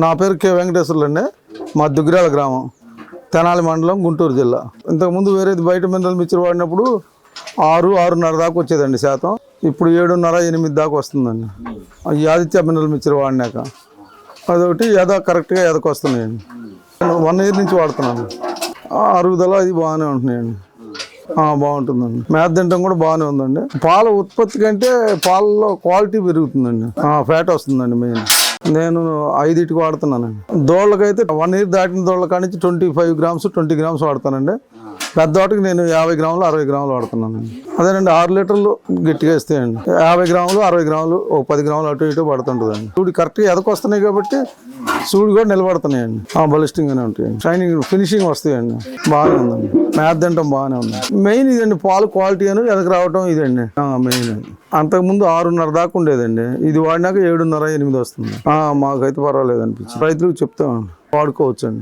నా పేరు కె వెంకటేశ్వర్లు అండి మా దుగ్గిరాల గ్రామం తెనాలి మండలం గుంటూరు జిల్లా. ఇంతకుముందు వేరేది బయట మినరల్ మిక్చర్ వాడినప్పుడు ఆరు ఆరున్నర దాకా వచ్చేదండి శాతం. ఇప్పుడు ఏడున్నర ఎనిమిది దాకా వస్తుందండి. ఈ ఆదిత్య మినరల్ మిక్చర్ వాడినాక. అదొకటి ఎద కరెక్ట్గా ఎదకొస్తున్నాయండి వన్ ఇయర్ నుంచి వాడుతున్నాను. అరుగుదల అది బాగానే ఉంటున్నాయండి. బాగుంటుందండి. మేత తింటాం కూడా బాగానే ఉందండి. పాల ఉత్పత్తి కంటే పాలలో క్వాలిటీ పెరుగుతుందండి. ఫ్యాట్ వస్తుందండి మెయిన్. నేను ఐదింటికి వాడుతున్నానండి. దోళ్ళకైతే వన్ ఇయర్ దాటిన దోళ్ళ కాడి నుంచి twenty five grams twenty grams వాడతానండి. పెద్ద వాటికి నేను యాభై గ్రాములు అరవై గ్రాములు వాడుతున్నాను. అదేనండి ఆరు లీటర్లు గట్టిగా ఇస్తాయండి. యాభై గ్రాములు అరవై గ్రాములు ఒక పది గ్రాములు అటు ఇటు పడుతుంటుందండి. చూడు కరెక్ట్గా ఎదకొస్తున్నాయి కాబట్టి చూడు కూడా నిలబడుతున్నాయండి. ఆ బలిస్టింగ్గానే ఉంటాయి. షైనింగ్ ఫినిషింగ్ వస్తాయండి. బాగానే ఉందండి. మ్యాథ్ తింటాం బాగానే ఉంది. మెయిన్ ఇదండి పాలు క్వాలిటీ అని ఎదకు రావటం ఇదండి. మెయిన్. అంతకుముందు ఆరున్నర దాకా ఉండేదండి. ఇది వాడినాక ఏడున్నర ఎనిమిది వస్తుంది. మాకైతే పర్వాలేదు అనిపించింది. రైతులకు చెప్తామండి. వాడుకోవచ్చండి.